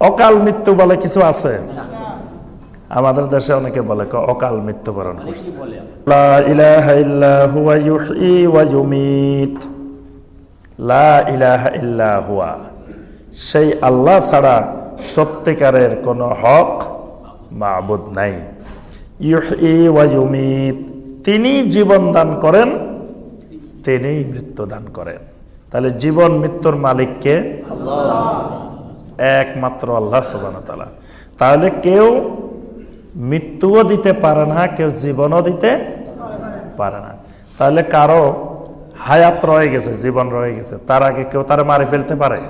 অকাল মৃত্যু বলে কিছু আছে? আমাদের দেশে অনেকে বলে অকাল মৃত্যুবরণ করছে। লা ইলাহা ইল্লা হুয়া ইউহয়ি ওয়া ইউমীত। লা ইলাহা ইল্লা হুয়া। সেই আল্লাহ ছাড়া সত্যিকারের কোনো হক মাবুদ নাই। ইউহয়ি ওয়া ইউমীত। তিনি জীবন দান করেন তিনিই মৃত্যু দান করেন। তাহলে জীবন মৃত্যুর মালিককে একমাত্র আল্লাহ সুবান তাহলে কেউ মৃত্যুও দিতে পারে না, কেউ জীবনও দিতে পারে না। তাহলে কারও হায়াত রয়ে গেছে, জীবন রয়ে গেছে, তার আগে কেউ তারা মারি ফেলতে পারে?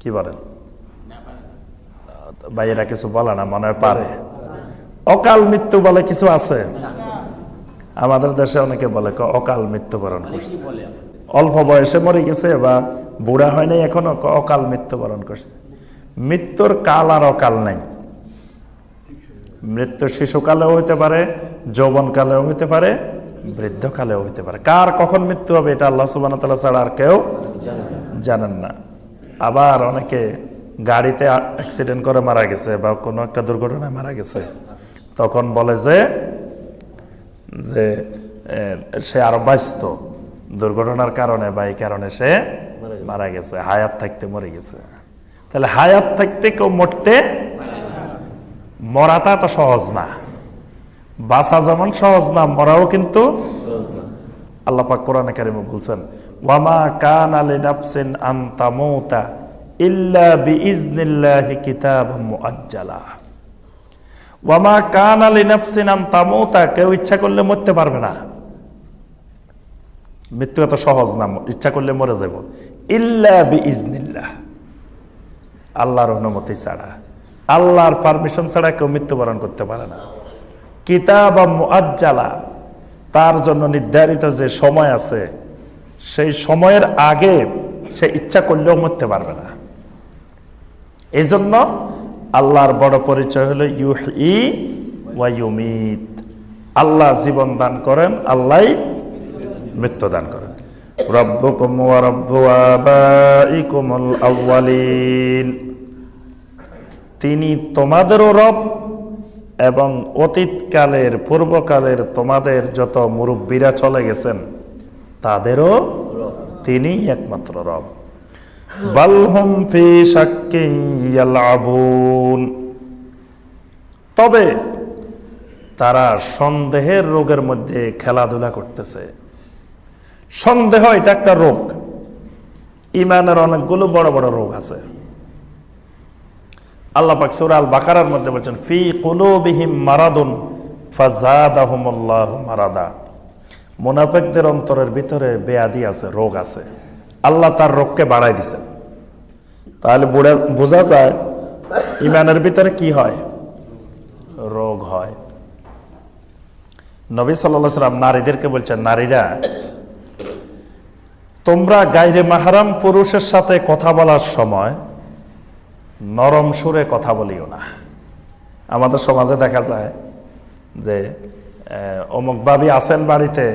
কি বলেন? ভাইয়েরা কিছু বলে না, মনে হয় পারে। অকাল মৃত্যু বলে কিছু আছে? আমাদের দেশে অনেকে বলে অকাল মৃত্যুবরণ করছে। অল্প বয়সে মরে গেছে বা বুড়া হয় নাই, এখনও অকাল মৃত্যুবরণ করছে। মৃত্যুর কাল আর অকাল নাই। মৃত্যু শিশুকালেও হইতে পারে, যৌবনকালেও হইতে পারে, বৃদ্ধকালেও হইতে পারে। কার কখন মৃত্যু হবে এটা আল্লাহ সুবান ছাড়া আর কেউ জানেন না। আবার অনেকে গাড়িতে অ্যাক্সিডেন্ট করে মারা গেছে বা কোনো একটা দুর্ঘটনায় মারা গেছে, তখন বলে যে যে সে আরও ব্যস্ত। দুর্ঘটনার কারণে বা এই কারণে সে মারা গেছে। হায়াত থাকতে মরে গেছে। তাহলে হায়াত থাকতে কেউ মরতে মরাটা তো সহজ না। বাঁচা যেমন সহজ না, মরাও কিন্তু আল্লাহ পাক কোরআনে কারিমে বলছেন, ওয়ামা কানা লিনাফসিন আন তামুতা ইল্লা বিইজনিল্লাহি কিতাবাম মুআজ্জালা। ওয়ামা কানা লিনাফসিন আন তামুতা, কেউ ইচ্ছা করলে মরতে পারবে না। মৃত্যু এত সহজ না, ইচ্ছা করলে মরে যাব। ইল্লা বিইজনিল্লাহ। আল্লাহর অনুমতি ছাড়া। আল্লাহর পারমিশন ছাড়া কেউ মৃত্যুবরণ করতে পারে না। কিতাব মুআজ্জালা, তার জন্য নির্ধারিত যে সময় আছে, সেই সময়ের আগে সে ইচ্ছা করলেও মরতে পারবে না। এই জন্য আল্লাহর বড় পরিচয় হলো ইউহি ওয়া ইউমিত। আল্লাহ জীবন দান করেন আল্লাহ মৃত্যু দান করেন তিনি তোমাদেরও রব এবং অতীতকালের, পূর্বকালের তোমাদের যত মুরব্বীরা চলে গেছেন, তাদেরও তিনি একমাত্র রব। বালহুম ফি শাক্কিন তবে তারা সন্দেহের রোগের মধ্যে খেলাধুলা করতেছে। সন্দেহ এটা একটা রোগ। ইমানের অনেকগুলো বড় বড় রোগ আছে। আল্লাহ পাক সূরা আল বাকারার মধ্যে বলছেন, ফি কুলুবিহিম মারাদুন ফাজাদাহুমুল্লাহু মারাদা। মুনাফিকদের অন্তরের ভিতরে বেয়াদি আছে, রোগ আছে। আল্লাহ তার রোগকে বাড়াই দিছেন তাহলে বোঝা যায় ইমানের ভিতরে কি হয়? রোগ হয়। নবী সাল্লাল্লাহু সাল্লাম নারীদেরকে বলছেন, নারীরা তোমরা গাইরে মাহারাম পুরুষের সাথে কথা বলার সময় নরম সুরে কথা বলিও না। আমাদের সমাজে দেখা যায় যে অমুক বাবি আছেন বাড়িতে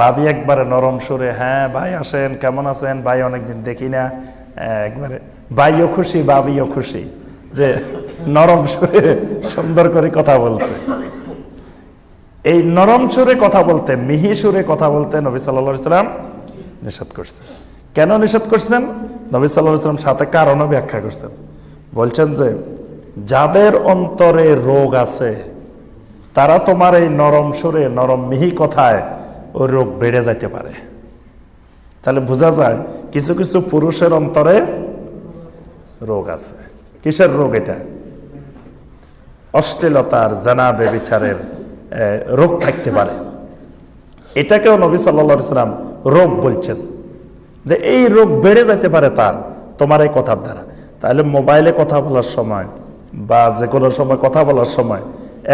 ভাবি একবারে নরম সুরে হ্যাঁ ভাই আসেন, কেমন আছেন? ভাই অনেকদিন দেখি না একবারে, ভাইও খুশি ভাবিও খুশি। যে নরম সুরে সুন্দর করে কথা বলছে। এই নরম সুরে কথা বলতে, মিহি সুরে কথা বলতে নবী সাল্লা সাল্লাম নিষেধ করছেন। কেন নিষেধ করছেন? নবী সাল্লাহ সাল্লাম সাথে কারণও ব্যাখ্যা করছেন? বলছেন যে, যাদের অন্তরে রোগ আছে, তারা তোমার এই নরম সুরে, নরম মিহি কথায় ওই রোগ বেড়ে যাইতে পারে। তাহলে বোঝা যায় কিছু কিছু পুরুষের অন্তরে রোগ আছে। কিসের রোগ এটা? অশ্লীলতার, জানা বেবিচারের রোগ থাকতে পারে। এটাকেও নবী সাল্লা সাল্লাম রোগ বলছেন। যে এই রোগ বেড়ে যেতে পারে তার, তোমার এই কথার দ্বারা। তাহলে মোবাইলে কথা বলার সময় বা যে কোনো সময় কথা বলার সময়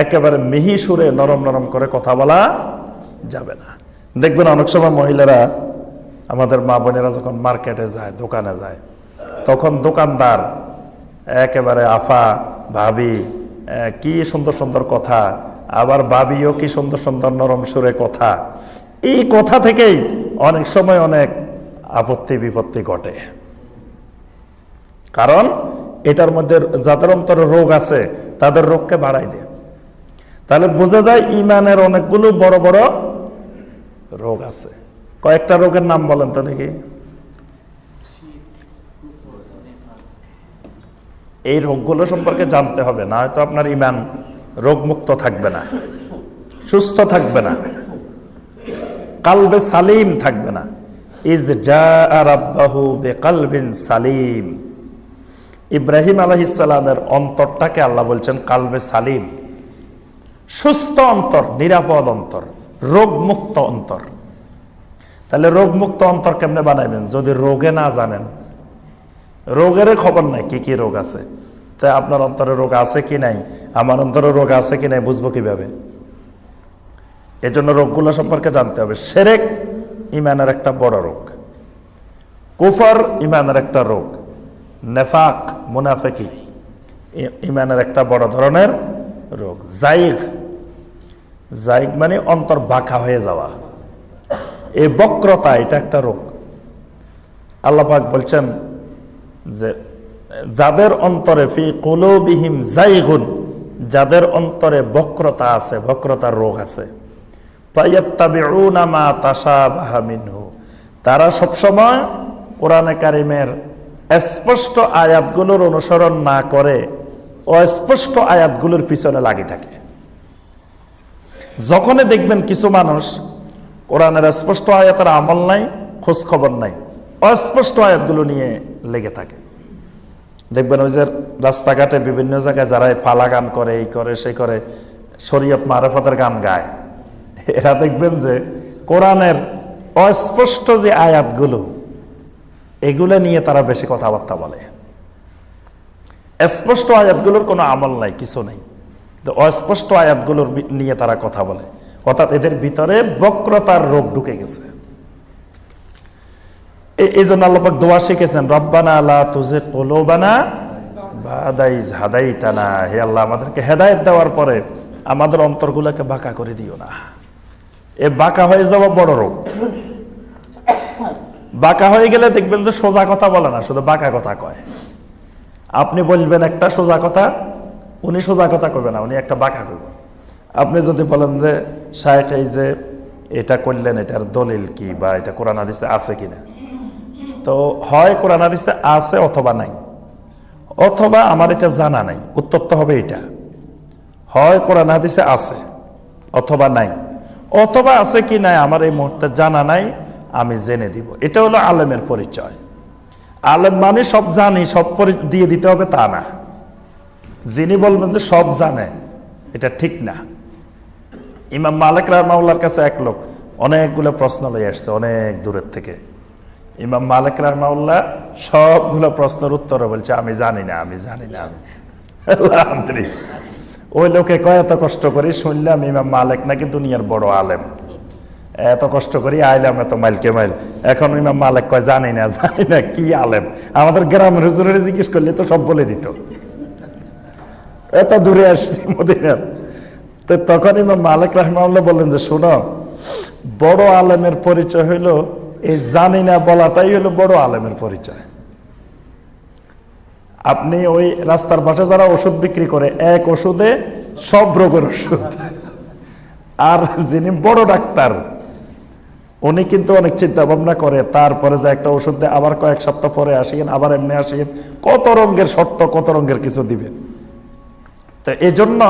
একেবারে মিহি সুরে নরম নরম করে কথা বলা যাবে না। দেখবেন অনেক সময় মহিলারা আমাদের মা বোনেরা যখন মার্কেটে যায়, দোকানে যায়, তখন দোকানদার একেবারে আফা, ভাবি কি সুন্দর সুন্দর কথা, আবার ভাবিও কি সুন্দর সুন্দর নরম সুরে কথা। এই কথা থেকেই অনেক সময় অনেক আপত্তি বিপত্তি ঘটে। কারণ এটার মধ্যে যাদের অন্তরে রোগ আছে, তাদের রোগকে বাড়াই দেয়। তাহলে বোঝা যায় ইমানের অনেকগুলো বড় বড় রোগ আছে। কয়েকটা রোগের নাম বলেন তো দেখি। এই রোগগুলো সম্পর্কে জানতে হবে, না হয়তো আপনার ইমান রোগমুক্ত থাকবে না, সুস্থ থাকবে না। কালবে সালিম থাকবে না। ইজ যা রাব্বাহু বেকালবিন সালিম। ইব্রাহিম আলহিসাল্লামের অন্তরটাকে আল্লাহ বলছেন কালবে সালিম। সুস্থ অন্তর, নিরাপদ অন্তর, রোগমুক্ত অন্তর। তাহলে রোগমুক্ত অন্তর কেমনে বানাইবেন? যদি রোগে না জানেন। রোগের খবর নাই কি কি রোগ আছে। তাই আপনার অন্তরে রোগ আছে কি নাই? আমার অন্তরে রোগ আছে কি নাই? বুঝব কীভাবে? এজন্য রোগগুলো সম্পর্কে জানতে হবে। সেরেক ইমানের একটা বড় রোগ। কুফর ইমানের একটা রোগ। নেফাক, মুনাফেকি ইমানের একটা বড় ধরনের রোগ। জাইগ। জাইগ মানে অন্তর বাঁকা হয়ে যাওয়া। এই বক্রতা, এটা একটা রোগ। আল্লাপাক বলছেন যে, যাদের অন্তরে ফি কুলুবিহিম জাইগুন, যাদের অন্তরে বক্রতা আছে, বক্রতার রোগ আছে তারা সবসময় কোরআনে কারিমের স্পষ্ট আয়াতগুলোর অনুসরণ না করে অস্পষ্ট আয়াতগুলোর পিছনে লাগে থাকে। যখনই দেখবেন কিছু মানুষ কোরআনের স্পষ্ট আয়াতের আমল নাই খোঁজ খবর নাই, অস্পষ্ট আয়াতগুলো নিয়ে লেগে থাকে। দেখবেন ওই যে রাস্তাঘাটে বিভিন্ন জায়গায় যারা ফালা গান করে, এই করে সেই করে, শরীয়ত মারফতের গান গায়। এরা দেখবেন যে কোরআনের অস্পষ্ট যে আয়াতগুলো, এগুলো নিয়ে তারা বেশি কথাবার্তা বলে। স্পষ্ট আয়াতগুলোর কোনো আমল নাই, কিছু নেই। তো অস্পষ্ট আয়াতগুলোর নিয়ে তারা কথা বলে। অর্থাৎ এদের ভিতরে বক্রতার রোগ ঢুকে গেছে। এই জন্য আল্লাপাক দোয়া শিখেছেন, রব্বানা আল্লাহ তুজে কলোবানা বাদাইজ হাদাইতানা। হে আল্লাহ, আমাদেরকে হেদায়েত দেওয়ার পরে আমাদের অন্তরগুলোকে বাঁকা করে দিও না। এ বাঁকা হয়ে যাওয়া বড় রোগ। বাঁকা হয়ে গেলে দেখবেন যে সোজা কথা বলে না, শুধু বাঁকা কথা কয়। আপনি বলবেন একটা সোজা কথা, উনি সোজা কথা কইবে না, উনি একটা বাঁকা কইবেন আপনি যদি বলেন যে, শায়েখ, এই যে এটা করলেন, এটার দলিল কি বা এটা কোরআন হাদিসে আছে কিনা তো হয় কোরআন হাদিসে আছে অথবা নাই। অথবা আমার এটা জানা নাই, উত্তর তো হবে এটা। হয় কোরআন হাদিসে আছে অথবা নাই। অথবা আছে কি নাই, আমার এই মুহূর্তে জানা নাই, আমি জেনে দিব। এটা হলো আলেমের পরিচয়। আলেম মানে সব জানি, সব দিয়ে দিতে হবে তা না। যিনি বলবেন যে সব জানে, এটা ঠিক না। ইমাম মালিক রহমাউল্লার কাছে এক লোক অনেকগুলো প্রশ্ন লয়ে আসছে, অনেক দূরের থেকে। ইমাম মালিক রহমাউল্লাহ সবগুলো প্রশ্নের উত্তর বলছে, আমি জানি না, আমি জানি না, আমি। ওই লোকে কয়, এত কষ্ট করি শুনলাম ইমাম মালিক নাকি দুনিয়ার বড় আলেম। এত কষ্ট করি, আইলাম এত মাইলকে মাইল। এখন ইমাম মালিক কয়, জানি না জানি না কি আলেম। আমাদের গ্রামের হুজুরের জিজ্ঞেস করলে তো সব বলে দিত। এত দূরে আসছি মদিনার। তো তখন ইমাম মালিক রহমাউল্লাহ বললেন যে, শোনো, বড় আলেমের পরিচয় হইল, এই জানি না বলাটাই হলো বড় আলেমের পরিচয়। আপনি ওই রাস্তার পাশে যারা ওষুধ বিক্রি করে, এক ওষুধে সব রোগের ওষুধ। আর যিনি বড় ডাক্তার, উনি কিন্তু অনেক চিন্তা ভাবনা করে, তারপরে যে একটা ওষুধ দেয়, আবার কয়েক সপ্তাহ পরে আসেন আবার এমনি আসিয়েন, কত রঙের শর্ত, কত রঙের কিছু দিবেন তো এই জন্য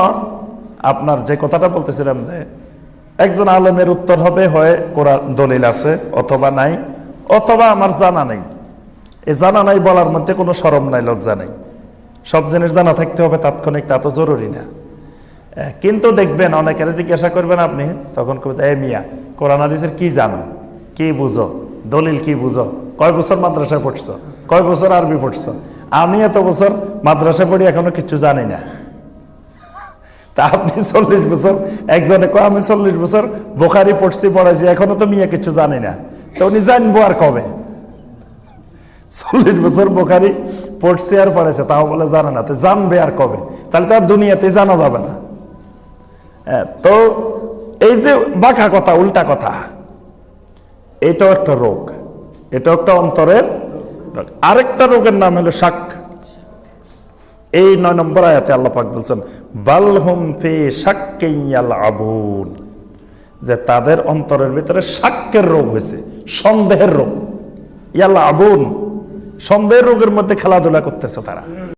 আপনার যে কথাটা বলতেছিলাম যে, একজন আলেমের উত্তর হবে, হয় কোরআন দলিল আছে অথবা নাই, অথবা আমার জানা নেই। এই জানা নাই বলার মধ্যে কোনো সরম নাই, লজ্জা নেই। সব জিনিস জানা থাকতে হবে, তাৎক্ষণিক তা তো জরুরি না। কিন্তু দেখবেন অনেকের জিজ্ঞাসা করবেন আপনি, তখন কবিতা এ মিয়া, কোরআন হাদিসের কি জানো? কি বুঝো? দলিল কি বুঝো? কয় বছর মাদ্রাসায় পড়ছো? কয় বছর আরবি পড়ছো? আমি এত বছর মাদ্রাসায় পড়ি, এখনও কিছু জানি না। তা আপনি চল্লিশ বছর, একজনে কয়, আমি চল্লিশ বছর বোখারি পড়ছি, পড়াইছি, এখনও তো মিয়া কিছু জানি না। তো উনি জানব আর কবে? চল্লিশ বছর বোখারি পড়ছে আর পড়েছে তাও বলে জানে না। তো জানবে আর কবে? তাহলে তো আর দুনিয়াতে জানা যাবে না। হ্যাঁ, তো এই যে বাঁকা কথা উল্টা কথা এটাও একটা রোগ এটাও একটা অন্তরের। আরেকটা রোগের নাম হলো শাক। এই নয় নম্বর আয়াতে আল্লাহ পাক বলছেন বালহুম ফি শাক্কিয়াল আবুন যে তাদের অন্তরের ভিতরে শাক্কের রোগ হয়েছে সন্দেহের রোগ। ইয়াল আবুন সন্দেহের রোগের মধ্যে খেলাধুলা করতেছে তারা।